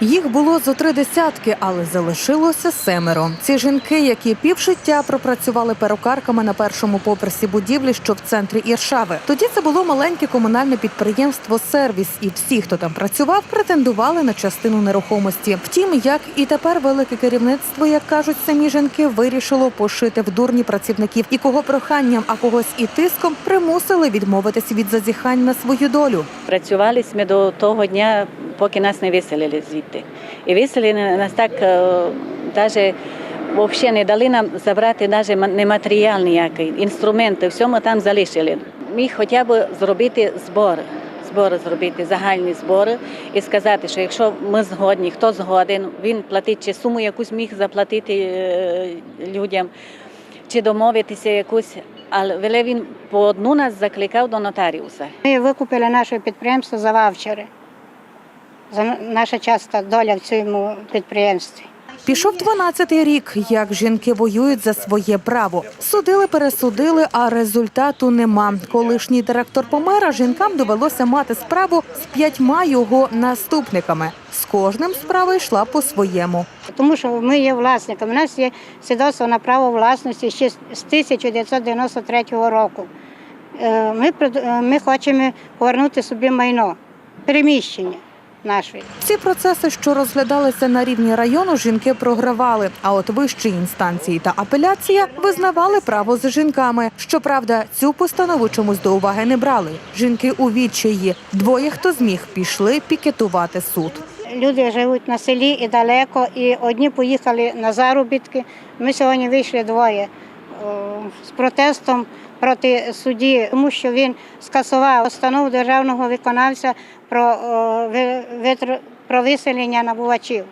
Їх було зо три десятки, але залишилося семеро. Ці жінки, які півжиття пропрацювали перукарками на першому поверсі будівлі, що в центрі Іршави. Тоді це було маленьке комунальне підприємство Сервіс, і всі, хто там працював, претендували на частину нерухомості. Втім, як і тепер велике керівництво, як кажуть самі жінки, вирішило пошити в дурні працівників, і кого проханням, а когось і тиском примусили відмовитись від зазіхань на свою долю. Працювали ми до того дня, поки нас не виселили звідти. І виселили нас так, навіть взагалі не дали нам забрати навіть не матеріал ніякий, інструменти, все ми там залишили. Міг хоча б зробити збори. Збори зробити загальні збори і сказати, що якщо ми згодні, хто згоден, він платить чи суму якусь міг заплатити людям, чи домовитися якусь. Але він по одну нас закликав до нотаріуса. Ми викупили наше підприємство за вавчери. За наша часта доля в цьому підприємстві. Пішов 12-й рік, як жінки воюють за своє право. Судили, пересудили, а результату нема. Колишній директор помер, а жінкам довелося мати справу з п'ятьма його наступниками. З кожним справа йшла по своєму. Тому що ми є власниками. У нас є свідоцтво на право власності ще з 1993 року. Е, Ми, е, ми хочемо повернути собі майно, переміщення наше. Ці процеси, що розглядалися на рівні району, жінки програвали. А от вищі інстанції та апеляція визнавали право за жінками. Щоправда, цю постанову чомусь до уваги не брали. Жінки у відчаї. Двоє, хто зміг, пішли пікетувати суд. Люди живуть на селі і далеко, і одні поїхали на заробітки. Ми сьогодні вийшли двоє з протестом проти судді, тому що він скасував установу державного виконавця про, про виселення набувачів.